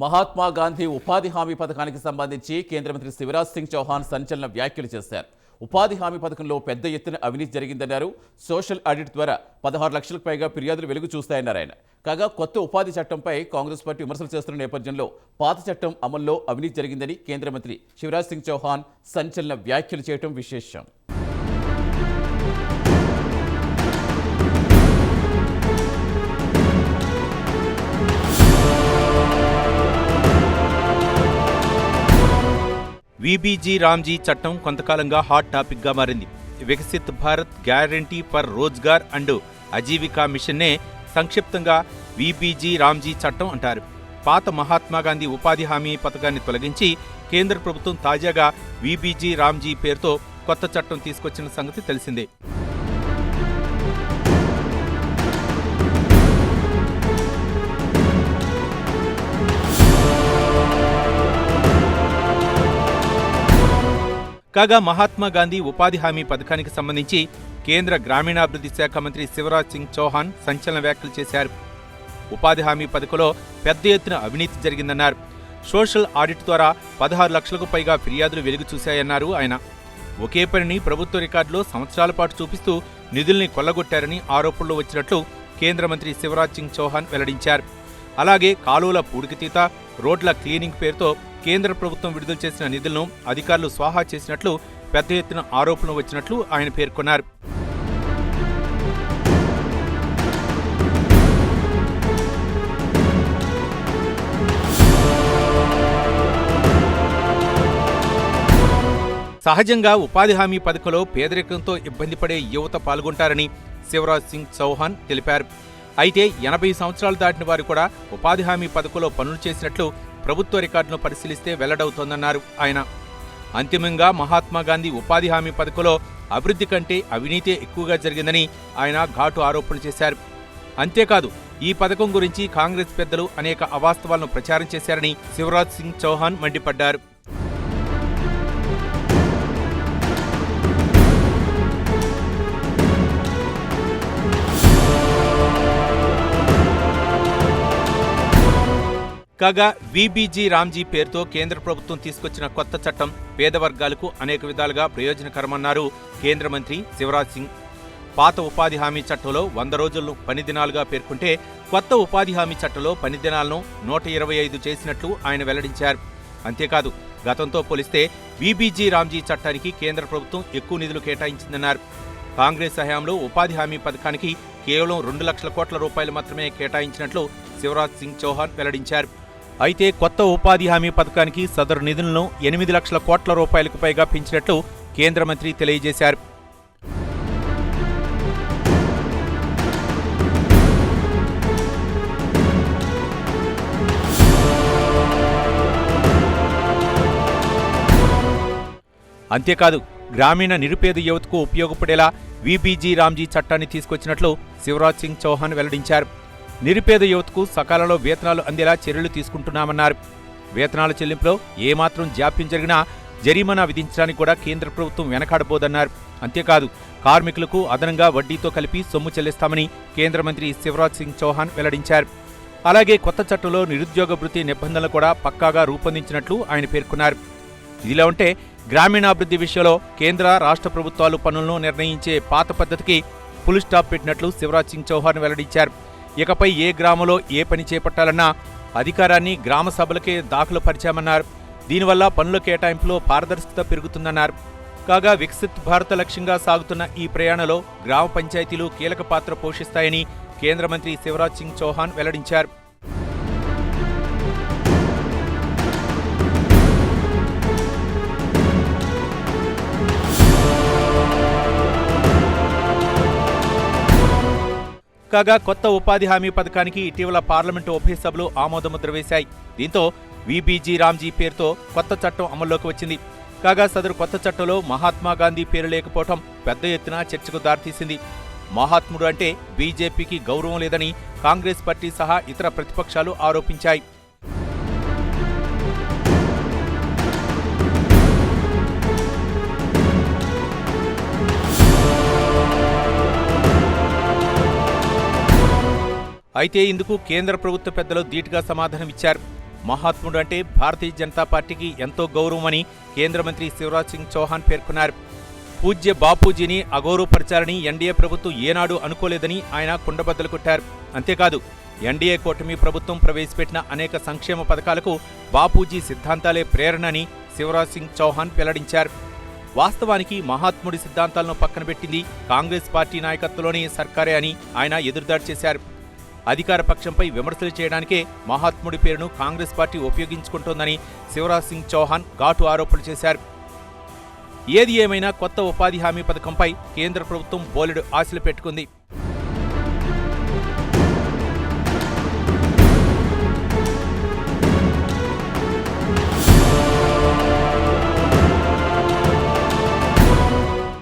మహాత్మా గాంధీ ఉపాధి హామీ పథకానికి సంబంధించి కేంద్ర మంత్రి శివరాజ్ సింగ్ చౌహాన్ సంచలన వ్యాఖ్యలు చేశారు. ఉపాధి హామీ పథకంలో పెద్ద ఎత్తున అవినీతి జరిగిందన్నారు. సోషల్ ఆడిట్ ద్వారా పదహారు లక్షలకు పైగా ఫిర్యాదులు వెలుగు చూస్తాయన్నారు ఆయన. కాగా కొత్త ఉపాధి చట్టంపై కాంగ్రెస్ పార్టీ విమర్శలు చేస్తున్న నేపథ్యంలో పాత చట్టం అమల్లో అవినీతి జరిగిందని కేంద్ర మంత్రి శివరాజ్ సింగ్ చౌహాన్ సంచలన వ్యాఖ్యలు చేయడం విశేషం. వీబీజీ రామ్జీ చట్టం కొంతకాలంగా హాట్ టాపిక్గా మారింది. Viksit Bharat guarantee for Rozgar and Ajeevika మిషన్నే సంక్షిప్తంగా వీబీజీ రామ్జీ చట్టం అంటారు. పాత మహాత్మా గాంధీ ఉపాధి హామీ పథకాన్ని తొలగించి కేంద్ర ప్రభుత్వం తాజాగా వీబీజీ రామ్జీ పేరుతో కొత్త చట్టం తీసుకొచ్చిన సంగతి తెలిసిందే. కాగా మహాత్మా గాంధీ ఉపాధి హామీ పథకానికి సంబంధించి కేంద్ర గ్రామీణాభివృద్ధి శాఖ మంత్రి శివరాజ్ సింగ్ చౌహాన్ సంచలన వ్యాఖ్యలు చేశారు. ఉపాధి హామీ పథకంలో పెద్ద ఎత్తున అవినీతి జరిగిందన్నారు. సోషల్ ఆడిట్ ద్వారా పదహారు లక్షలకు పైగా ఫిర్యాదులు వెలుగు చూశాయన్నారు ఆయన. ఒకే పనిని ప్రభుత్వ రికార్డులో సంవత్సరాల పాటు చూపిస్తూ నిధుల్ని కొల్లగొట్టారని ఆరోపణలు వచ్చినట్లు కేంద్ర మంత్రి శివరాజ్ సింగ్ చౌహాన్ వెల్లడించారు. అలాగే కాలువల పూడికతీత రోడ్ల క్లీనింగ్ పేరుతో కేంద్ర ప్రభుత్వం విడుదల చేసిన నిధులను అధికారులు స్వాహా చేసినట్లు పెద్ద ఎత్తున ఆరోపణలు వచ్చినట్లు ఆయన పేర్కొన్నారు. సహజంగా ఉపాధి హామీ పథకంలో పేదరికంతో ఇబ్బంది పడే యువత పాల్గొంటారని శివరాజ్ సింగ్ చౌహాన్ తెలిపారు. అయితే ఎనభై సంవత్సరాలు దాటిన వారు కూడా ఉపాధి హామీ పథకంలో పనులు చేసినట్లు ప్రభుత్వ రికార్డును పరిశీలిస్తే వెల్లడవుతోందన్నారు ఆయన. అంతిమంగా మహాత్మాగాంధీ ఉపాధి హామీ పథకంలో అభివృద్ధి కంటే అవినీతే ఎక్కువగా జరిగిందని ఆయన ఘాటు ఆరోపణలు చేశారు. అంతేకాదు ఈ పథకం గురించి కాంగ్రెస్ పెద్దలు అనేక అవాస్తవాలను ప్రచారం చేశారని శివరాజ్ సింగ్ చౌహాన్ మండిపడ్డారు. కాగా వీబీజీ రామ్జీ పేరుతో కేంద్ర ప్రభుత్వం తీసుకొచ్చిన కొత్త చట్టం పేద వర్గాలకు అనేక విధాలుగా ప్రయోజనకరమన్నారు కేంద్ర మంత్రి శివరాజ్ సింగ్. పాత ఉపాధి హామీ చట్టంలో వంద రోజులను పని దినాలుగా పేర్కొంటే కొత్త ఉపాధి హామీ చట్టంలో పని దినాలను నూట ఇరవై ఐదు చేసినట్లు ఆయన వెల్లడించారు. అంతేకాదు గతంతో పోలిస్తే వీబీజీ రామ్జీ చట్టానికి కేంద్ర ప్రభుత్వం ఎక్కువ నిధులు కేటాయించిందన్నారు. కాంగ్రెస్ హయాంలో ఉపాధి హామీ పథకానికి కేవలం రెండు లక్షల కోట్ల రూపాయలు మాత్రమే కేటాయించినట్లు శివరాజ్ సింగ్ చౌహాన్ వెల్లడించారు. అయితే కొత్త ఉపాధి హామీ పథకానికి సదరు నిధులను ఎనిమిది లక్షల కోట్ల రూపాయలకు పైగా పెంచినట్లు కేంద్ర మంత్రి తెలియజేశారు. అంతేకాదు గ్రామీణ నిరుపేద యువతకు ఉపయోగపడేలా విబీజీ రామ్జీ చట్టాన్ని తీసుకొచ్చినట్లు శివరాజ్ సింగ్ చౌహాన్ వెల్లడించారు. నిరుపేద యువతకు సకాలంలో వేతనాలు అందేలా చర్యలు తీసుకుంటున్నామన్నారు. వేతనాల చెల్లింపులో ఏమాత్రం జాప్యం జరిగినా జరిమానా విధించడానికి కూడా కేంద్ర ప్రభుత్వం వెనకాడబోదన్నారు. అంతేకాదు కార్మికులకు అదనంగా వడ్డీతో కలిపి సొమ్ము చెల్లిస్తామని కేంద్ర మంత్రి శివరాజ్ సింగ్ చౌహాన్ వెల్లడించారు. అలాగే కొత్త చట్టంలో నిరుద్యోగ భృతి నిబంధనలు కూడా పక్కాగా రూపొందించినట్లు ఆయన పేర్కొన్నారు. ఇదిలా ఉంటే గ్రామీణాభివృద్ధి విషయంలో కేంద్ర రాష్ట్ర ప్రభుత్వాలు పనులను నిర్ణయించే పాత పద్ధతికి ఫుల్ స్టాప్ పెట్టినట్లు శివరాజ్ సింగ్ చౌహాన్ వెల్లడించారు. ఇకపై ఏ గ్రామంలో ఏ పని చేపట్టాలన్నా అధికారాన్ని గ్రామ సభలకే దాఖలు పరిచామన్నారు దీనివల్ల పనుల కేటాయింపులో పారదర్శకత పెరుగుతుందన్నారు. కాగా వికసిత్ భారత లక్ష్యంగా సాగుతున్న ఈ ప్రయాణంలో గ్రామ పంచాయతీలు కీలక పాత్ర పోషిస్తాయని కేంద్ర మంత్రి శివరాజ్ సింగ్ చౌహాన్ వెల్లడించారు. కాగా కొత్త ఉపాధి హామీ పథకానికి ఇటీవల పార్లమెంటు ఉభయ సభలు ఆమోదముద్ర వేశాయి. దీంతో విబీజీ రామ్జీ పేరుతో కొత్త చట్టం అమల్లోకి వచ్చింది. కాగా సదరు కొత్త చట్టంలో మహాత్మా గాంధీ పేరు లేకపోవటం పెద్ద ఎత్తున చర్చకు దారితీసింది. మహాత్ముడు అంటే బీజేపీకి గౌరవం లేదని కాంగ్రెస్ పార్టీ సహా ఇతర ప్రతిపక్షాలు ఆరోపించాయి. అయితే ఇందుకు కేంద్ర ప్రభుత్వ పెద్దలు ధీటుగా సమాధానమిచ్చారు మహాత్ముడు అంటే భారతీయ జనతా పార్టీకి ఎంతో గౌరవమని కేంద్ర మంత్రి శివరాజ్ సింగ్ చౌహాన్ పేర్కొన్నారు. పూజ్య బాపూజీని అగౌరవపరచాలని ఎన్డీఏ ప్రభుత్వం ఏనాడు అనుకోలేదని ఆయన కుండబద్దలు కొట్టారు. అంతేకాదు ఎన్డీఏ కూటమి ప్రభుత్వం ప్రవేశపెట్టిన అనేక సంక్షేమ పథకాలకు బాపూజీ సిద్ధాంతాలే ప్రేరణని శివరాజ్ సింగ్ చౌహాన్ వెల్లడించారు. వాస్తవానికి మహాత్ముడి సిద్ధాంతాలను పక్కన పెట్టింది కాంగ్రెస్ పార్టీ నాయకత్వంలోని సర్కారే అని ఆయన ఎదురుదాడి చేశారు. అధికార పక్షంపై విమర్శలు చేయడానికే మహాత్ముడి పేరును కాంగ్రెస్ పార్టీ ఉపయోగించుకుంటోందని శివరాజ్ సింగ్ చౌహాన్ ఘాటు ఆరోపణలు చేశారు. ఏది ఏమైనా కొత్త ఉపాధి హామీ పథకంపై కేంద్ర ప్రభుత్వం బోలెడు ఆశలు పెట్టుకుంది.